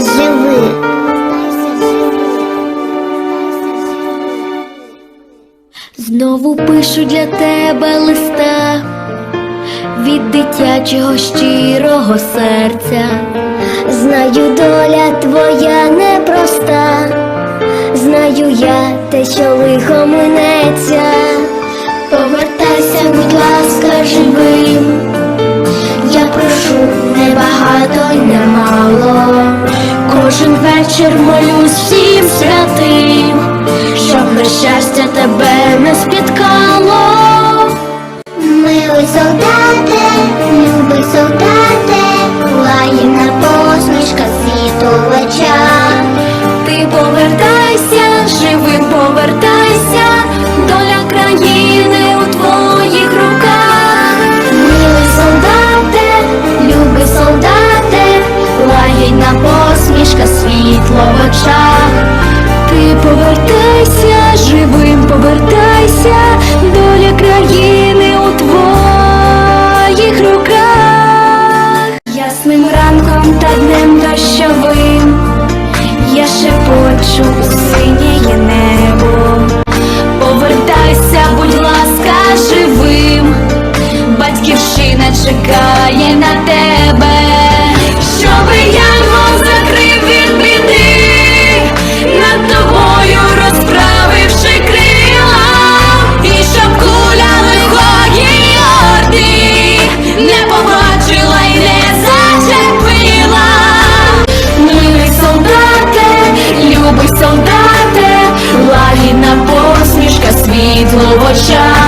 живи. Знову пишу для тебе листа від дитячого щирого серця. Знаю, доля твоя непроста, знаю я те, що лихо минеться. Повертайся, будь ласка, живим. Вечір молюсь всім святим, щоб нещастя тебе не спіткало. Милий солдате, очах, ти повертайся живим, повертайся, доля країни у твоїх руках, ясним ранком та днем дощовим, я шепочу синє неба 我想。